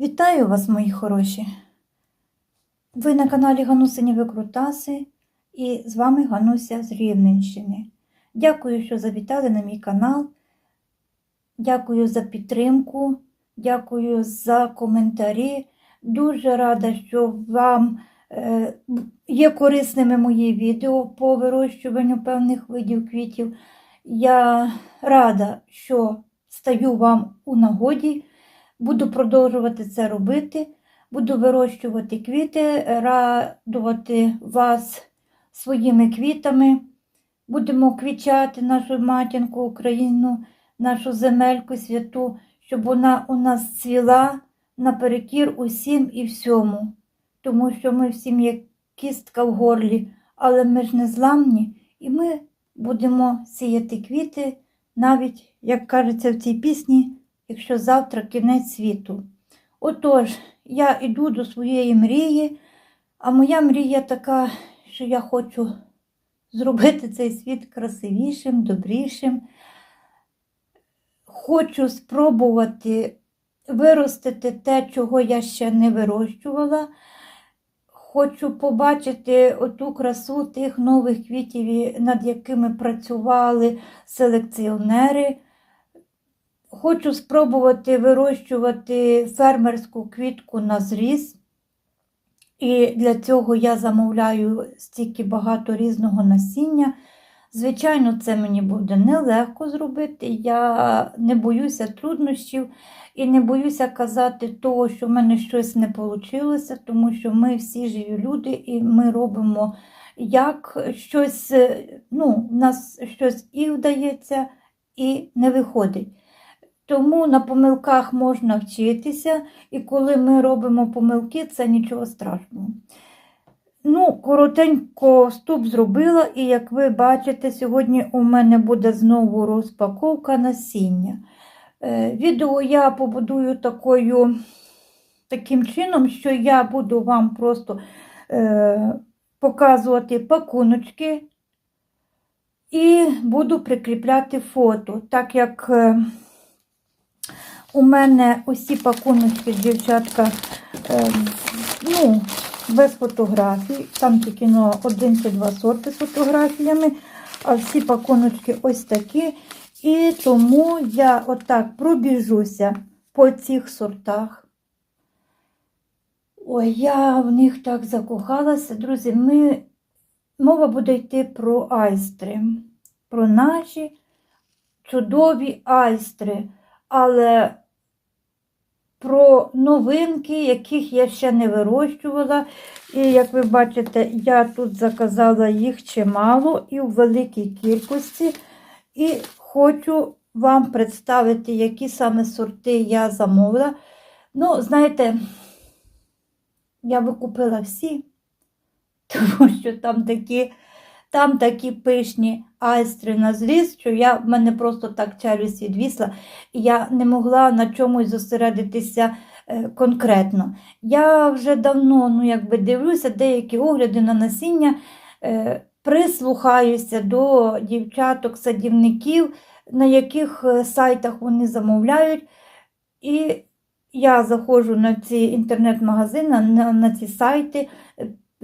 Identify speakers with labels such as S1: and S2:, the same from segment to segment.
S1: Вітаю вас, мої хороші! Ви на каналі Ганусині Викрутаси і з вами Гануся з Рівненщини. Дякую, що завітали на мій канал. Дякую за підтримку, дякую за коментарі. Дуже рада, що вам е, є корисними мої відео по вирощуванню певних видів квітів. Я рада, що стаю вам у нагоді. Буду продовжувати це робити. Буду вирощувати квіти, радувати вас своїми квітами. Будемо квічати нашу матінку Україну, нашу земельку святу, щоб вона у нас цвіла наперекір усім і всьому. Тому що ми всім є кістка в горлі, але ми ж не зламні, і ми будемо сіяти квіти, навіть, як кажеться в цій пісні, якщо завтра кінець світу. Отож, я йду до своєї мрії, а моя мрія така, що я хочу зробити цей світ красивішим, добрішим. Хочу спробувати виростити те, чого я ще не вирощувала. Хочу побачити оту красу тих нових квітів, над якими працювали селекціонери. Хочу спробувати вирощувати фермерську квітку на зріз. І для цього я замовляю стільки багато різного насіння. Звичайно, це мені буде нелегко зробити. Я не боюся труднощів і не боюся казати того, що в мене щось не вийшло, тому що ми всі живі люди, і ми робимо як щось, ну, в нас щось і вдається, і не виходить. Тому на помилках можна вчитися, і коли ми робимо помилки, це нічого страшного. Ну, коротенько вступ зробила, і як ви бачите, сьогодні у мене буде знову розпаковка насіння. Е, Відео я побудую такою, таким чином, що я буду вам просто е, показувати пакуночки і буду прикріпляти фото, так як. У мене усі пакуночки, дівчатка, е, ну, без фотографій. Там тільки ну, один чи два сорти з фотографіями, а всі пакуночки ось такі. І тому я отак пробіжуся по цих сортах. Ой, я в них так закохалася. Друзі, ми... мова буде йти про айстри, про наші чудові айстри. Але про новинки, яких я ще не вирощувала. І, як ви бачите, я тут заказала їх чимало і в великій кількості. І хочу вам представити, які саме сорти я замовила. Ну, знаєте, я викупила всі, тому що там такі там такі пишні айстри на зріз, що я в мене просто так челюсть відвісла, і я не могла на чомусь зосередитися е, конкретно. Я вже давно ну, якби дивлюся деякі огляди на насіння, е, прислухаюся до дівчаток-садівників, на яких е, сайтах вони замовляють. І я заходжу на ці інтернет-магазини, на ці сайти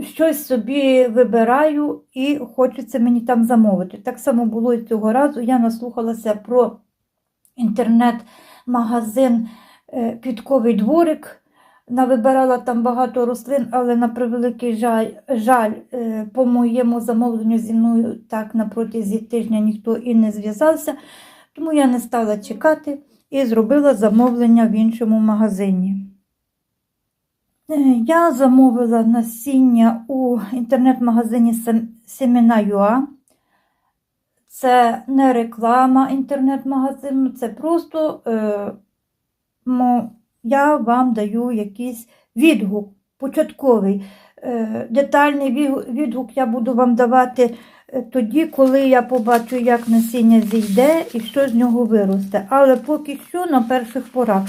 S1: щось собі вибираю і хочеться мені там замовити. Так само було і цього разу. Я наслухалася про інтернет-магазин е, Квітковий дворик. Навибирала там багато рослин, але на превеликий жаль, жаль, е, по моєму замовленню зі мною так на тижня ніхто і не зв'язався, тому я не стала чекати і зробила замовлення в іншому магазині. Е, я замовила насіння у інтернет-магазині Семена.ua. Це не реклама інтернет-магазину, це просто е, я вам даю якийсь відгук, початковий. Е, Детальний відгук я буду вам давати е, тоді, коли я побачу, як насіння зійде і що з нього виросте. Але поки що на перших порах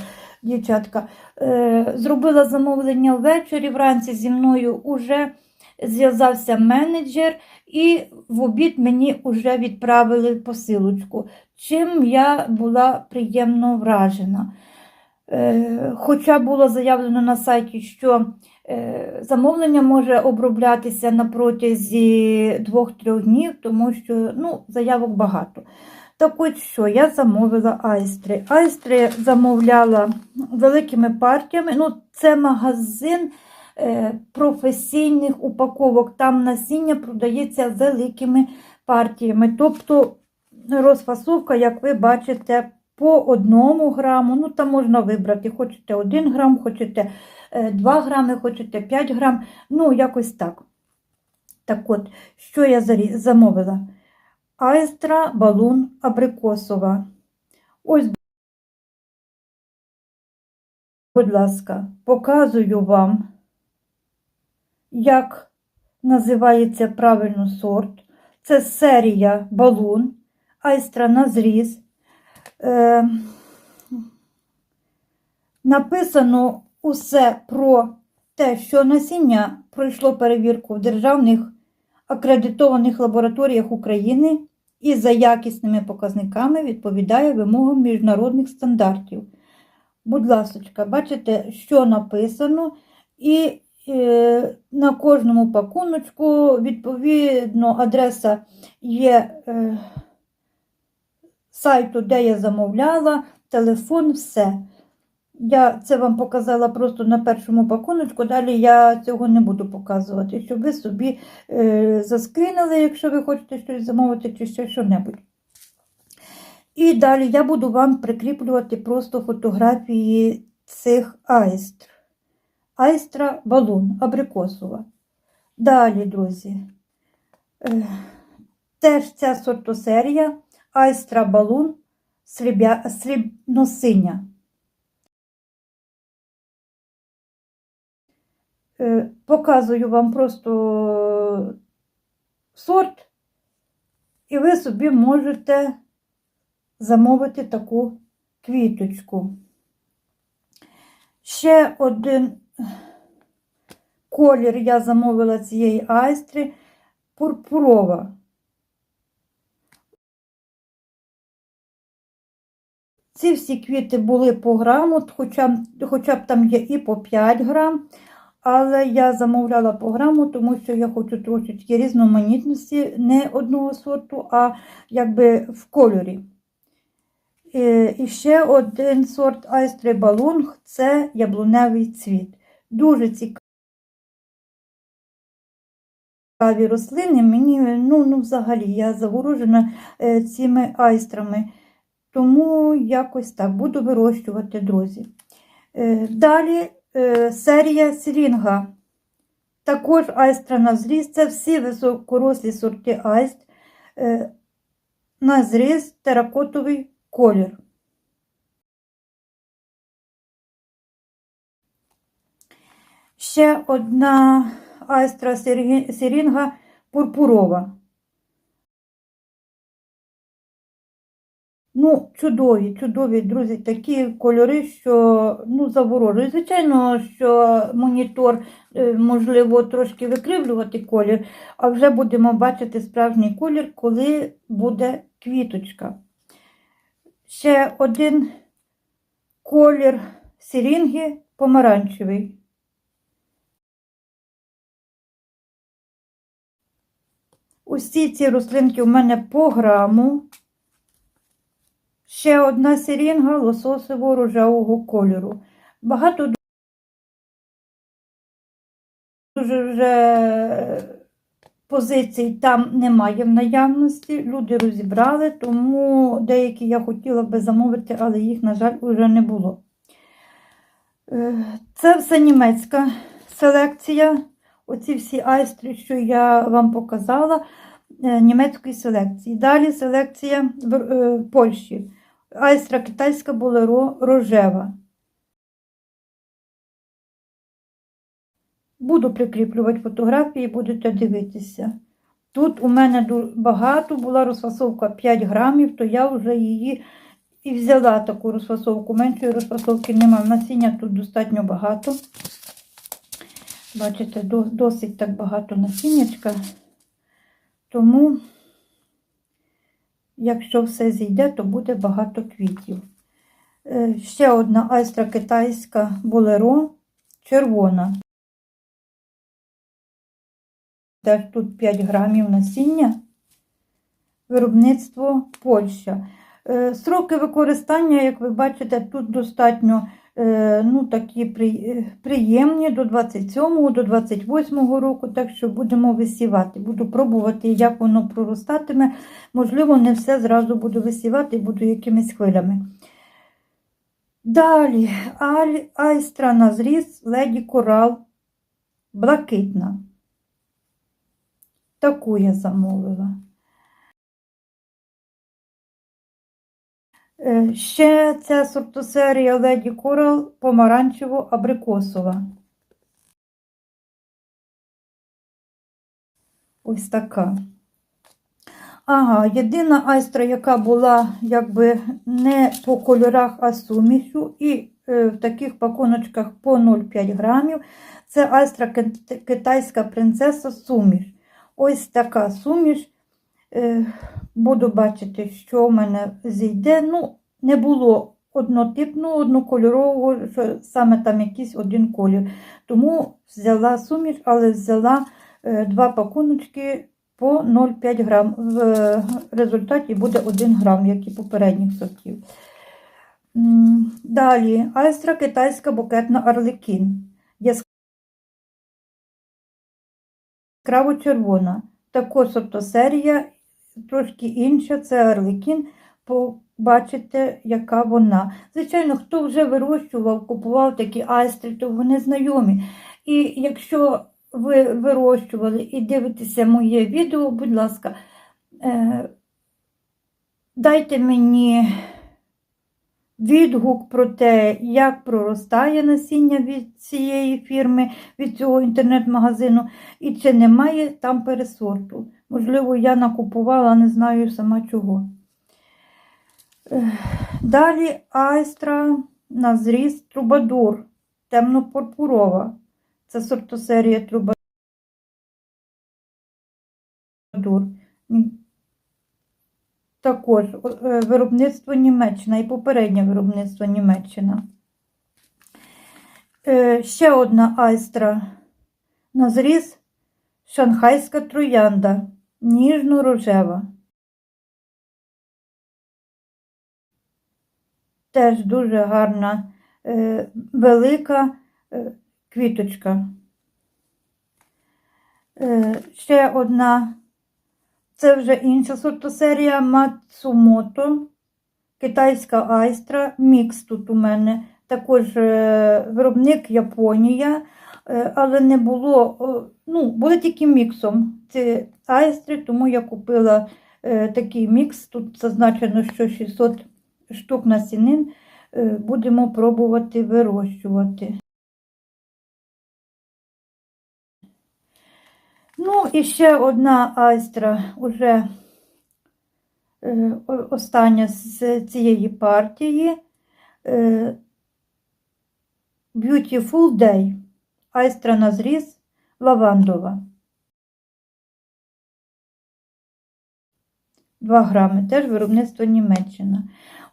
S1: дівчатка. Е, зробила замовлення ввечері, вранці зі мною вже зв'язався менеджер, і в обід мені вже відправили посилочку, чим я була приємно вражена. Е, Хоча було заявлено на сайті, що е, замовлення може оброблятися на протязі 2-3 днів, тому що ну, заявок багато. Так от що, я замовила айстри. Айстри замовляла великими партіями. Ну, це магазин е, професійних упаковок. Там насіння продається великими партіями. Тобто розфасовка, як ви бачите, по одному граму. Ну, там можна вибрати, хочете 1 грам, хочете 2 грами, хочете 5 грам. Ну, якось так. Так от, що я замовила? Айстра балун абрикосова. Ось, будь ласка, показую вам, як називається правильно сорт. Це серія балун, айстра на зріз. Е, написано усе про те, що насіння пройшло перевірку в державних акредитованих лабораторіях України і за якісними показниками відповідає вимогам міжнародних стандартів. Будь ласка, бачите, що написано, і е, на кожному пакуночку, відповідно, адреса є е, сайту, де я замовляла, телефон, все. Я це вам показала просто на першому пакуночку, далі я цього не буду показувати, щоб ви собі е, заскрінили, якщо ви хочете щось замовити чи ще що-небудь. І далі я буду вам прикріплювати просто фотографії цих айстр. Айстра балун абрикосова. Далі, друзі, е, теж ця сортосерія айстра балун срібя, срібносиня. Показую вам просто сорт, і ви собі можете замовити таку квіточку. Ще один колір я замовила цієї айстри пурпурова. Ці всі квіти були по граму, хоча, хоча б там є і по 5 грам. Але я замовляла по граму, тому що я хочу трошечки різноманітності, не одного сорту, а якби в кольорі. І, і ще один сорт айстри балунг це яблуневий цвіт. Дуже цікаві рослини. Мені, ну, ну взагалі, я заворожена е, цими айстрами. Тому якось так буду вирощувати, друзі. Е, Далі е, серія срінга. Також айстра на зріз. Це всі високорослі сорти айст. Е, На зріз теракотовий колір. Ще одна айстра сірінга пурпурова. Ну, чудові, чудові, друзі, такі кольори, що ну, заворожують. Звичайно, що монітор, е, можливо, трошки викривлювати колір, а вже будемо бачити справжній колір, коли буде квіточка. Ще один колір сірінги помаранчевий. Усі ці рослинки у мене по граму. Ще одна сирінга лососово рожевого кольору. Багато дуже вже позицій там немає в наявності. Люди розібрали, тому деякі я хотіла би замовити, але їх, на жаль, вже не було. Е, Це все німецька селекція. Оці всі айстри, що я вам показала, е, німецької селекції. Далі селекція в е, Польщі. Айстра китайська болеро рожева. Буду прикріплювати фотографії, будете дивитися. Тут у мене багато була розфасовка 5 грамів, то я вже її і взяла таку розфасовку. Меншої розфасовки немає. Насіння тут достатньо багато. Бачите, досить так багато насіннячка. Тому, якщо все зійде, то буде багато квітів. Е, Ще одна айстра китайська болеро червона. Тут 5 грамів насіння. Виробництво Польща. Е, Сроки використання, як ви бачите, тут достатньо ну, такі е, приємні до 27-го, до 28-го року, так що будемо висівати. Буду пробувати, як воно проростатиме. Можливо, не все зразу буду висівати, буду якимись хвилями. Далі айстра на зріз, леді корал, блакитна. Таку я замовила. Ще ця сортосерія Леді Корал помаранчево-абрикосова. Ось така. Ага, єдина айстра, яка була якби не по кольорах, а сумішу, і е, в таких пакуночках по 0,5 грамів, це айстра китайська принцеса суміш. Ось така суміш. Е, буду бачити, що в мене зійде. Ну, не було однотипного, однокольорового, що саме там якийсь один колір. Тому взяла суміш, але взяла е, два пакуночки по 0,5 грам. В е, результаті буде 1 грам, як і попередніх сортів. Далі айстра китайська букетна арлекін. Яскраво червона. Також сортосерія, трошки інша, це арлекін. Побачите, яка вона. Звичайно, хто вже вирощував, купував такі айстри, то вони знайомі. І якщо ви вирощували і дивитеся моє відео, будь ласка, е, дайте мені відгук про те, як проростає насіння від цієї фірми, від цього інтернет-магазину, і чи немає там пересорту. Можливо, я накупувала, не знаю сама чого. Далі айстра на зріз трубадур, темно-пурпурова. Це сортосерія трубадур. Також е, виробництво Німеччина і попереднє виробництво Німеччина. Е, Ще одна айстра на зріз шанхайська троянда, ніжно-рожева. Теж дуже гарна, е, велика квіточка. Ще одна, це вже інша сортосерія Мацумото, китайська айстра, мікс тут у мене. Також е, виробник Японія, е, але не було, ну, були тільки міксом ці айстри, тому я купила е, такий мікс. Тут зазначено, що 600 штук насінин е, будемо пробувати вирощувати. Ну, і ще одна айстра, уже е, остання з цієї партії. Е, Beautiful Day. Айстра на зріз лавандова. 2 грами, теж виробництво Німеччина.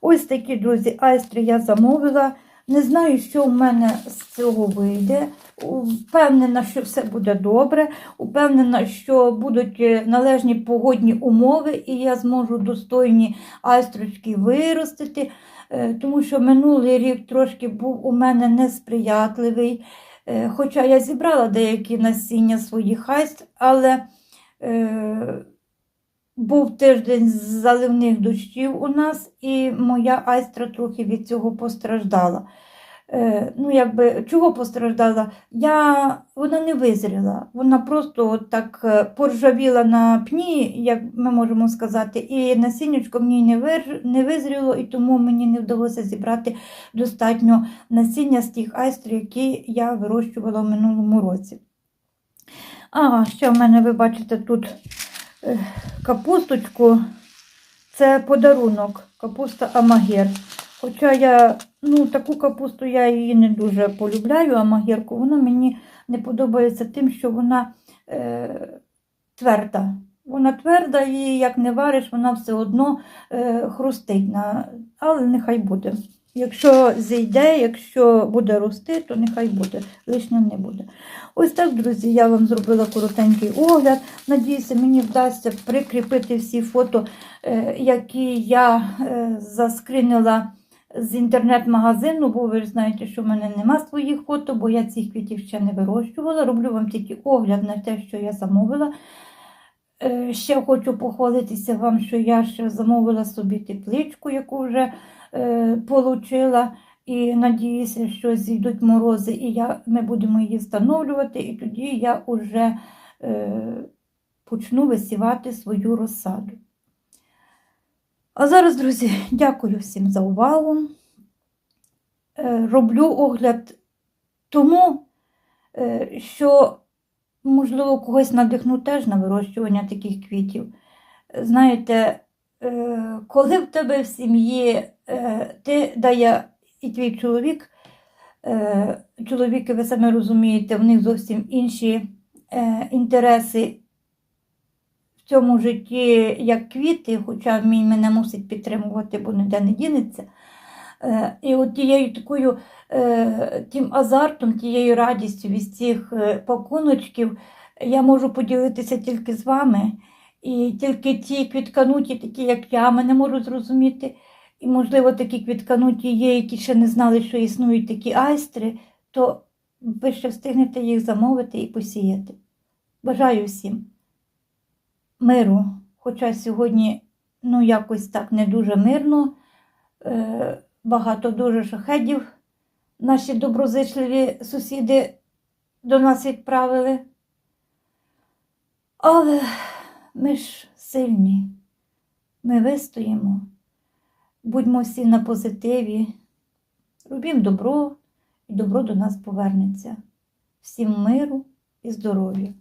S1: Ось такі, друзі, айстри я замовила. Не знаю, що в мене з цього вийде. Впевнена, що все буде добре. Упевнена, що будуть е, належні погодні умови, і я зможу достойні айстрочки виростити. Е, Тому що минулий рік трошки був у мене несприятливий. Е, Хоча я зібрала деякі насіння своїх айстр, але був тиждень заливних дощів у нас, і моя айстра трохи від цього постраждала. Е, ну, якби, чого постраждала? Я, вона не визріла, вона просто так е, поржавіла на пні, як ми можемо сказати, і насіннячко в ній не, вир, не визріло, і тому мені не вдалося зібрати достатньо насіння з тих айстр, які я вирощувала в минулому році. А, ще в мене, ви бачите, тут капусточку. Це подарунок, капуста Амагер. Хоча я ну, таку капусту я її не дуже полюбляю, амагерку, вона мені не подобається тим, що вона е, тверда. Вона тверда і як не вариш, вона все одно е, хрустить. Але нехай буде. Якщо зійде, якщо буде рости, то нехай буде, лишнього не буде. Ось так, друзі, я вам зробила коротенький огляд. Надіюся, мені вдасться прикріпити всі фото, е, які я е, заскринила з інтернет-магазину, бо ви знаєте, що в мене нема своїх фото, бо я цих квітів ще не вирощувала. Роблю вам тільки огляд на те, що я замовила. Е, Ще хочу похвалитися вам, що я ще замовила собі тепличку, яку вже получила. І надіюся, що зійдуть морози, і я, ми будемо її встановлювати, і тоді я вже е, почну висівати свою розсаду. А зараз, друзі, дякую всім за увагу. Е, роблю огляд тому, е, що, можливо, когось надихну теж на вирощування таких квітів. Знаєте, е, коли в тебе в сім'ї е, ти дає і твій чоловік, е, чоловіки, ви самі розумієте, в них зовсім інші е, інтереси в цьому житті, як квіти, хоча мій мене мусить підтримувати, бо ніде не дінеться. Е, І от тією такою е, тим азартом, тією радістю від цих е, пакуночків я можу поділитися тільки з вами. І тільки ті квіткануті, такі як я, мене можуть зрозуміти. І, можливо, такі квіткануті є, які ще не знали, що існують такі айстри, то ви ще встигнете їх замовити і посіяти. Бажаю всім миру, хоча сьогодні ну, якось так не дуже мирно, е, багато дуже шахедів наші доброзичливі сусіди до нас відправили. Але ми ж сильні, ми вистоїмо, будьмо всі на позитиві, робімо добро, і добро до нас повернеться. Всім миру і здоров'я!